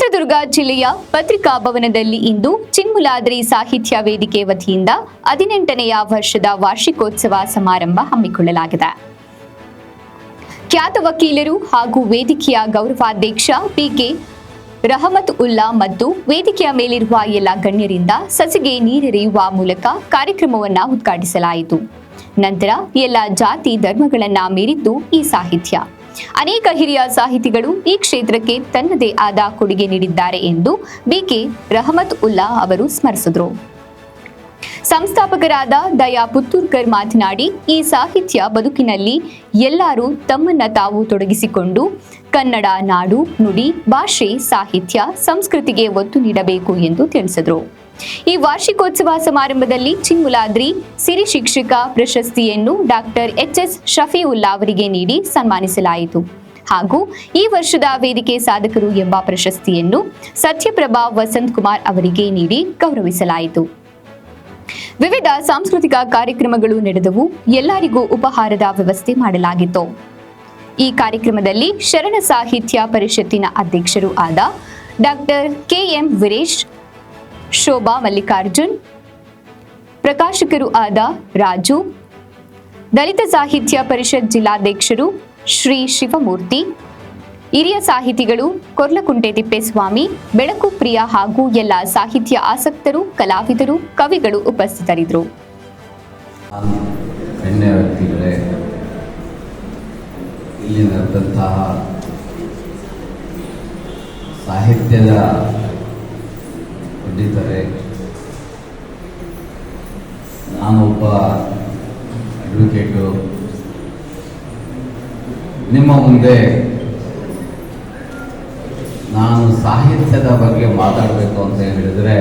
ಚಿತ್ರದುರ್ಗ ಜಿಲ್ಲೆಯ ಪತ್ರಿಕಾ ಭವನದಲ್ಲಿ ಇಂದು ಚಿನ್ಮುಲಾದ್ರಿ ಸಾಹಿತ್ಯ ವೇದಿಕೆ ವತಿಯಿಂದ ಹದಿನೆಂಟನೆಯ ವರ್ಷದ ವಾರ್ಷಿಕೋತ್ಸವ ಸಮಾರಂಭ ಹಮ್ಮಿಕೊಳ್ಳಲಾಗಿದೆ. ಖ್ಯಾತ ವಕೀಲರು ಹಾಗೂ ವೇದಿಕೆಯ ಗೌರವಾಧ್ಯಕ್ಷ ಪಿಕೆ ರಹಮತ್ ಉಲ್ಲಾ ಮತ್ತು ವೇದಿಕೆಯ ಮೇಲಿರುವ ಎಲ್ಲ ಗಣ್ಯರಿಂದ ಸಸಿಗೆ ನೀರೆರೆಯುವ ಮೂಲಕ ಕಾರ್ಯಕ್ರಮವನ್ನು ಉದ್ಘಾಟಿಸಲಾಯಿತು. ನಂತರ ಎಲ್ಲ ಜಾತಿ ಧರ್ಮಗಳನ್ನ ಮೀರಿದ್ದು ಈ ಸಾಹಿತ್ಯ. ಅನೇಕ ಹಿರಿಯ ಸಾಹಿತಿಗಳು ಈ ಕ್ಷೇತ್ರಕ್ಕೆ ತನ್ನದೇ ಆದ ಕೊಡುಗೆ ನೀಡಿದ್ದಾರೆ ಎಂದು ಬಿಕೆ ರಹಮತ್ ಉಲ್ಲಾ ಅವರು ಸ್ಮರಿಸಿದರು. ಸಂಸ್ಥಾಪಕರಾದ ದಯಾ ಪುತ್ತೂರ್ಕರ್ ಮಾತನಾಡಿ, ಈ ಸಾಹಿತ್ಯ ಬದುಕಿನಲ್ಲಿ ಎಲ್ಲರೂ ತಮ್ಮನ್ನ ತಾವು ತೊಡಗಿಸಿಕೊಂಡು ಕನ್ನಡ, ನಾಡು, ನುಡಿ, ಭಾಷೆ, ಸಾಹಿತ್ಯ, ಸಂಸ್ಕೃತಿಗೆ ಒತ್ತು ನೀಡಬೇಕು ಎಂದು ತಿಳಿಸಿದರು. ಈ ವಾರ್ಷಿಕೋತ್ಸವ ಸಮಾರಂಭದಲ್ಲಿ ಚಿಂಗುಲಾದ್ರಿ ಸಿರಿ ಶಿಕ್ಷಕ ಪ್ರಶಸ್ತಿಯನ್ನು ಡಾಕ್ಟರ್ ಎಚ್ ಎಸ್ ಶಫೀವುಲ್ಲಾ ಅವರಿಗೆ ನೀಡಿ ಸನ್ಮಾನಿಸಲಾಯಿತು. ಹಾಗೂ ಈ ವರ್ಷದ ವೇದಿಕೆ ಸಾಧಕರು ಎಂಬ ಪ್ರಶಸ್ತಿಯನ್ನು ಸತ್ಯಪ್ರಭಾ ವಸಂತ್ ಕುಮಾರ್ ಅವರಿಗೆ ನೀಡಿ ಗೌರವಿಸಲಾಯಿತು. ವಿವಿಧ ಸಾಂಸ್ಕೃತಿಕ ಕಾರ್ಯಕ್ರಮಗಳು ನಡೆದವು. ಎಲ್ಲರಿಗೂ ಉಪಹಾರದ ವ್ಯವಸ್ಥೆ ಮಾಡಲಾಗಿತ್ತು. ಈ ಕಾರ್ಯಕ್ರಮದಲ್ಲಿ ಶರಣ ಸಾಹಿತ್ಯ ಪರಿಷತ್ತಿನ ಅಧ್ಯಕ್ಷರು ಆದ doctor K M Veeresh Shobha Mallikarjun, ಪ್ರಕಾಶಕರು ಆದ ರಾಜು, ದಲಿತ ಸಾಹಿತ್ಯ ಪರಿಷತ್ ಜಿಲ್ಲಾಧ್ಯಕ್ಷರು ಶ್ರೀ ಶಿವಮೂರ್ತಿ, ಹಿರಿಯ ಸಾಹಿತಿಗಳು ಕೊರ್ಲಕುಂಟೆ ತಿಪ್ಪೇಸ್ವಾಮಿ, ಬೆಳಕು ಪ್ರಿಯ ಹಾಗೂ ಎಲ್ಲ ಸಾಹಿತ್ಯ ಆಸಕ್ತರು, ಕಲಾವಿದರು, ಕವಿಗಳು ಉಪಸ್ಥಿತರಿದ್ದರು. ಸಾಹಿತ್ಯದ ನಾನೊಬ್ಬ ಅಡ್ವೊಕೇಟು ನಿಮ್ಮ ಮುಂದೆ ನಾನು ಸಾಹಿತ್ಯದ ಬಗ್ಗೆ ಮಾತಾಡಬೇಕು ಅಂತ ಹೇಳಿದರೆ,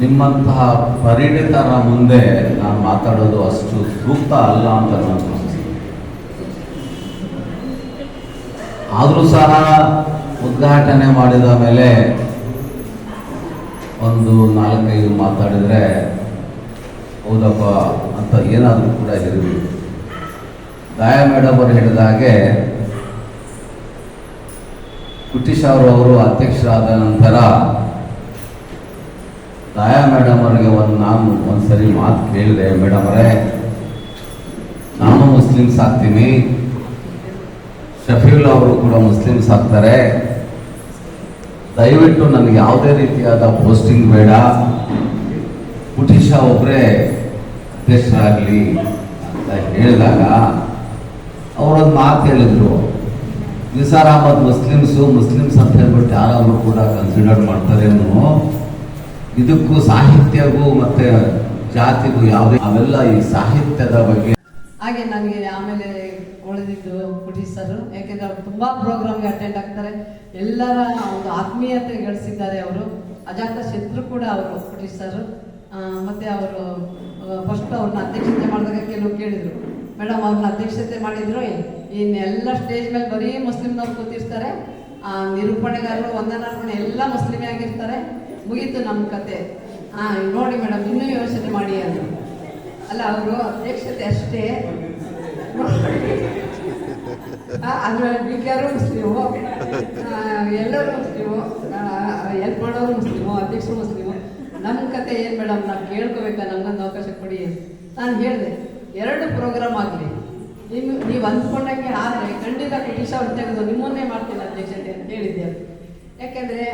ನಿಮ್ಮಂತಹ ಪರಿಣಿತರ ಮುಂದೆ ನಾನು ಮಾತಾಡೋದು ಅಷ್ಟು ಸೂಕ್ತ ಅಲ್ಲ ಅಂತ ನಾನು ಆದರೂ ಸಹ ಉದ್ಘಾಟನೆ ಮಾಡಿದ ಮೇಲೆ ಒಂದು ನಾಲ್ಕೈದು ಮಾತಾಡಿದರೆ ಹೌದಪ್ಪ ಅಂತ ಏನಾದರೂ ಕೂಡ ಇರಬೇಕು ದಾಯ ಮೇಡಮ್ ಅವರು ಹೇಳಿದ ಹಾಗೆ ಅವರು ಅವರು ಅಧ್ಯಕ್ಷರಾದ ನಂತರ ದಯಾ ಮೇಡಮ್ ಅವರಿಗೆ ಒಂದು ನಾನು ಒಂದ್ಸರಿ ಮಾತು ಕೇಳಿದೆ ಮೇಡಮ್ ಅವರೇ, ನಾನು ಮುಸ್ಲಿಮ್ಸ್ ಆಗ್ತೀನಿ. ಶಫೀಲ್ ಅವರು ಕೂಡ ಮುಸ್ಲಿಮ್ಸ್ ಆಗ್ತಾರೆ. ದಯವಿಟ್ಟು ನನಗೆ ಯಾವುದೇ ರೀತಿಯಾದ ಪೋಸ್ಟಿಂಗ್ ಬೇಡ. ಒಬ್ಬರೇ ಅಧ್ಯಕ್ಷರಾಗಲಿ ಅಂತ ಹೇಳಿದಾಗ ಅವರೊಂದು ಮಾತು ಹೇಳಿದ್ರು. ನಿಸಾರ್ ಅಹಮದ್ ಮುಸ್ಲಿಮ್ಸು ಮುಸ್ಲಿಮ್ಸ್ ಅಂತ ಹೇಳ್ಬಿಟ್ಟು ಯಾರಾದರೂ ಕೂಡ ಕನ್ಸಿಡರ್ ಮಾಡ್ತಾರೇನೋ ಇದಕ್ಕೂ ಸಾಹಿತ್ಯಗೂ ಮತ್ತೆ ಜಾತಿಗೂ ಯಾವುದೇ ಅವೆಲ್ಲ ಈ ಸಾಹಿತ್ಯದ ಬಗ್ಗೆ ಹಾಗೆ ನನಗೆ ಆಮೇಲೆ ಉಳಿದಿದ್ದು ಪುಟಿ ಸರ್. ಯಾಕೆಂದ್ರೆ ಅವ್ರು ತುಂಬಾ ಪ್ರೋಗ್ರಾಮ್ಗೆ ಅಟೆಂಡ್ ಆಗ್ತಾರೆ. ಎಲ್ಲರ ಒಂದು ಆತ್ಮೀಯತೆ ಗಳಿಸಿದ್ದಾರೆ ಅವರು. ಅಜಾತ ಶತ್ರು ಕೂಡ ಅವರು ಪುಟಿ ಸರ್. ಮತ್ತೆ ಅವರು ಫಸ್ಟ್ ಅವ್ರನ್ನ ಅಧ್ಯಕ್ಷತೆ ಮಾಡಿದಾಗ ಕೆಲವು ಕೇಳಿದ್ರು. ಮೇಡಮ್ ಅವ್ರನ್ನ ಅಧ್ಯಕ್ಷತೆ ಮಾಡಿದ್ರು ಇನ್ನೆಲ್ಲ ಸ್ಟೇಜ್ ಮೇಲೆ ಬರೀ ಮುಸ್ಲಿಮ್ನವ್ರು ಕೂತಿರ್ತಾರೆ. ಆ, ನಿರೂಪಣೆಗಾರರು ವಂದನಾರ್ಪಣೆ ಎಲ್ಲ ಮುಸ್ಲಿಮೇ ಆಗಿರ್ತಾರೆ. ಮುಗೀತು ನಮ್ಮ ಕತೆ. ಹಾ ನೋಡಿ ಮೇಡಮ್ ಇನ್ನೂ ಯೋಚನೆ ಮಾಡಿ ಅಂದ್ರು ಅಲ್ಲ ಅವರು ಅಧ್ಯಕ್ಷತೆ ಅಷ್ಟೇ. ಅದ್ರಲ್ಲಿ ಬಿಗ್ಗಾರು ಮುಸ್ಲಿಮು. ಎಲ್ಲರೂ ಮುಸ್ಲಿಮು. ಹೆಲ್ಪ್ ಮಾಡೋರು ಮುಸ್ಲಿಮು ಅಧ್ಯಕ್ಷರು ಮುಸ್ಲಿಮು. ನಮ್ಮ ಕತೆ ಏನು ಮೇಡಮ್ ನಾನು ಕೇಳ್ಕೋಬೇಕಾ? ನನ್ನ ಅವಕಾಶ ಕೊಡಿ ನಾನು ಹೇಳಿದೆ, ಎರಡು ಪ್ರೋಗ್ರಾಮ್ ಆಗಲಿ. ನೀವು ನೀವು ಅಂದ್ಕೊಂಡಂಗೆ ಆದರೆ ಖಂಡಿತ ಅವ್ರು ತೆಗೆದು ನಿಮ್ಮನ್ನೇ ಮಾಡ್ತೀನಿ ಅಧ್ಯಕ್ಷತೆ ಅಂತ ಹೇಳಿದ್ದೆ ಯಾಕೆಂದರೆ